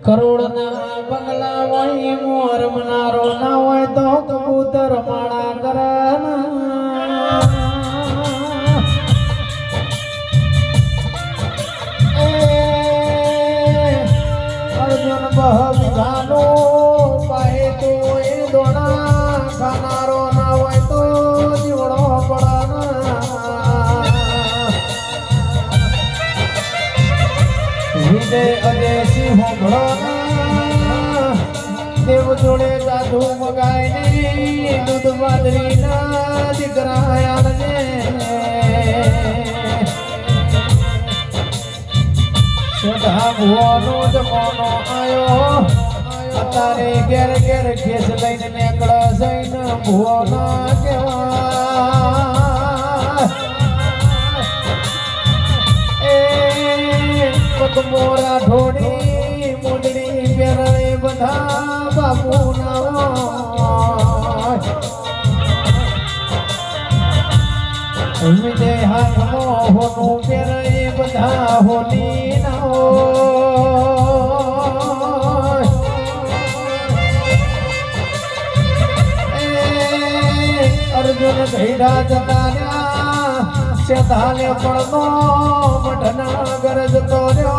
કરોડના બંગલા હોય મોર મનારો ના હોય તો કબૂતર માળા કરના અર્જુન બહવિધાનો અજય સિંહ ભળોના દેવ જોડે જાદુ મગાય ને દૂધ બાદરી ના દીકરા સોઢા ભુવાનો જમાનો આયો. અત્યારે ઘેર ઘેર ખેસ લઈને નીકળા જઈને ભુવાના કહેવાય પગમોરા ઢોળી મુંડળી પહેરે બધા બાપુ વિજય હાથમાં હોનું પહેરે બધા હોલી ના અર્જુન ભેડા જતા રહ્યા શેતાલે પડનો મઢના ઘર રહ્યો.